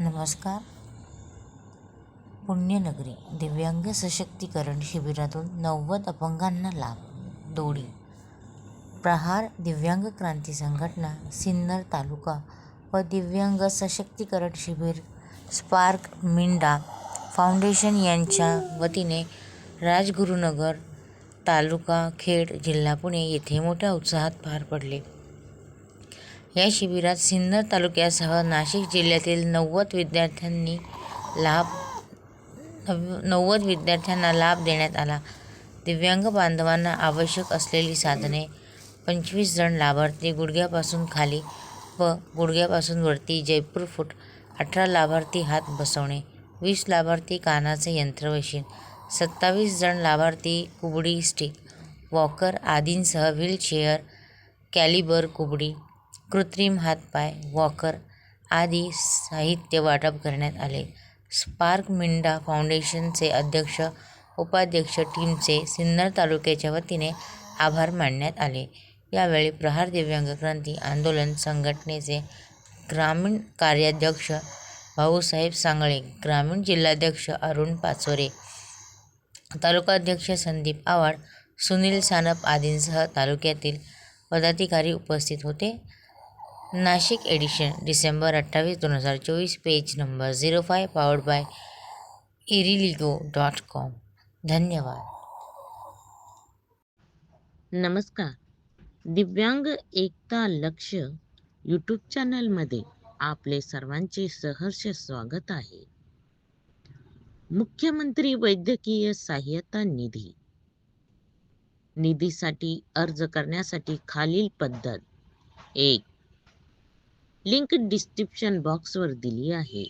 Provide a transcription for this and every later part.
नमस्कार. पुण्यनगरी दिव्यांग सशक्तीकरण शिबिरातून नव्वद अपंगांना लाभ दोडी. प्रहार दिव्यांग क्रांती संघटना सिन्नर तालुका व दिव्यांग सशक्तीकरण शिबिर स्पार्क मिंडा फाउंडेशन यांच्या वतीने राजगुरुनगर तालुका खेड जिल्हा पुणे येथे मोठ्या उत्साहात पार पडले. या शिबिरात सिन्नर तालुक्यासह नाशिक जिल्ह्यातील नव्वद विद्यार्थ्यांनी लाभ नव नव्वद विद्यार्थ्यांना लाभ देण्यात आला. दिव्यांग बांधवांना आवश्यक असलेली साधने पंचवीस जण लाभार्थी गुडघ्यापासून खाली व गुडघ्यापासून वरती जयपूर फूट अठरा लाभार्थी हात बसवणे वीस लाभार्थी कानाचे यंत्रवशीन सत्तावीस जण लाभार्थी कुबडी स्टिक वॉकर आदींसह व्हीलचेअर कॅलिबर कुबडी कृत्रिम हातपाय वॉकर आदी साहित्य वाटप करण्यात आले. स्पार्क मिंडा फाउंडेशनचे अध्यक्ष उपाध्यक्ष टीमचे सिन्नर तालुक्याच्या वतीने आभार मानण्यात आले. यावेळी प्रहार दिव्यांग क्रांती आंदोलन संघटनेचे ग्रामीण कार्याध्यक्ष भाऊसाहेब सांगळे ग्रामीण जिल्हाध्यक्ष अरुण पाचोरे तालुकाध्यक्ष संदीप आव्हाड सुनील सानप आदींसह तालुक्यातील पदाधिकारी उपस्थित होते. नाशिक एडिशन डिसेंबर अठ्ठावीस दोन हजार चोवीस page number zero five powered by irilligo dot com. धन्यवाद. नमस्कार. दिव्यांग एकता लक्ष यूट्यूब चॅनलमध्ये आपले सर्वांचे सहर्ष स्वागत आहे. मुख्यमंत्री वैद्यकीय सहाय्यता निधी. निधीसाठी अर्ज करण्यासाठी खालील पद्धत. एक लिंक डिस्क्रिप्शन बॉक्सवर दिली आहे.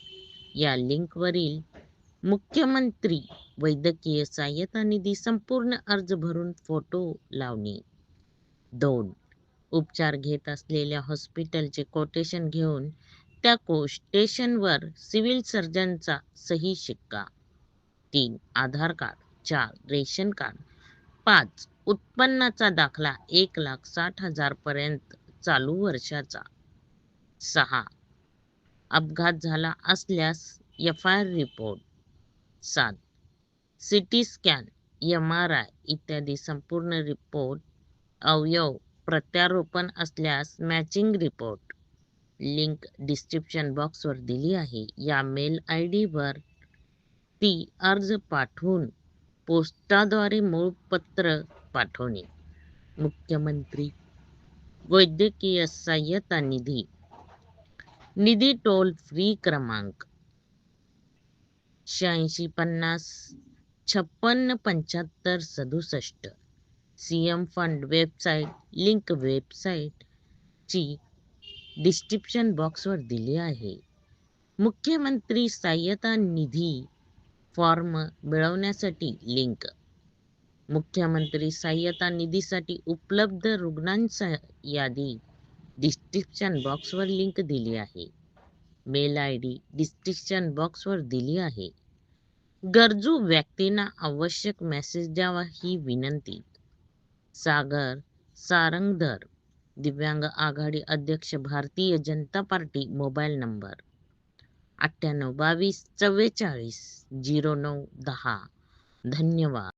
या लिंकवरील मुख्यमंत्री वैद्यकीय सहाय्यता निधी संपूर्ण अर्ज भरून फोटो लावणे. दोन उपचार घेत असलेल्या हॉस्पिटलचे कोटेशन घेऊन त्या कोटेशनवर सिव्हिल सर्जनचा सही शिक्का. तीन आधार कार्ड चार रेशन कार्ड पाच उत्पन्नाचा दाखला एक लाख साठ हजारपर्यंत चालू वर्षाचा. सहा. अपघात झाला असल्यास एफ आय आर रिपोर्ट. सात. C T scan M R I इत्यादी संपूर्ण रिपोर्ट अवयव प्रत्यारोपण असल्यास मॅचिंग रिपोर्ट. लिंक डिस्क्रिप्शन बॉक्सवर दिली आहे. या मेल आय डीवर ती अर्ज पाठवून पोस्टाद्वारे मूळ पत्र पाठवणे. मुख्यमंत्री वैद्यकीय सहाय्यता निधी निधी टोल फ्री क्रमांक शहाऐंशी पन्नास छप्पन्न पंच्याहत्तर सदुसष्ट. C M fund website link वेबसाईटची description बॉक्सवर दिली आहे. मुख्यमंत्री सहाय्यता निधी फॉर्म मिळवण्यासाठी लिंक मुख्यमंत्री सहाय्यता निधीसाठी उपलब्ध रुग्णांचा यादी डिस्क्रिप्शन बॉक्सवर लिंक दिली आहे. मेल आय डी डिस्क्रिप्शन बॉक्सवर दिली आहे. गरजू व्यक्तींना आवश्यक मेसेज द्यावा ही विनंती. सागर सारंगधर दिव्यांग आघाडी अध्यक्ष Bharatiya Janata party mobile number अठ्ठ्याण्णव बावीस चव्वेचाळीस झिरो नऊ दहा. धन्यवाद.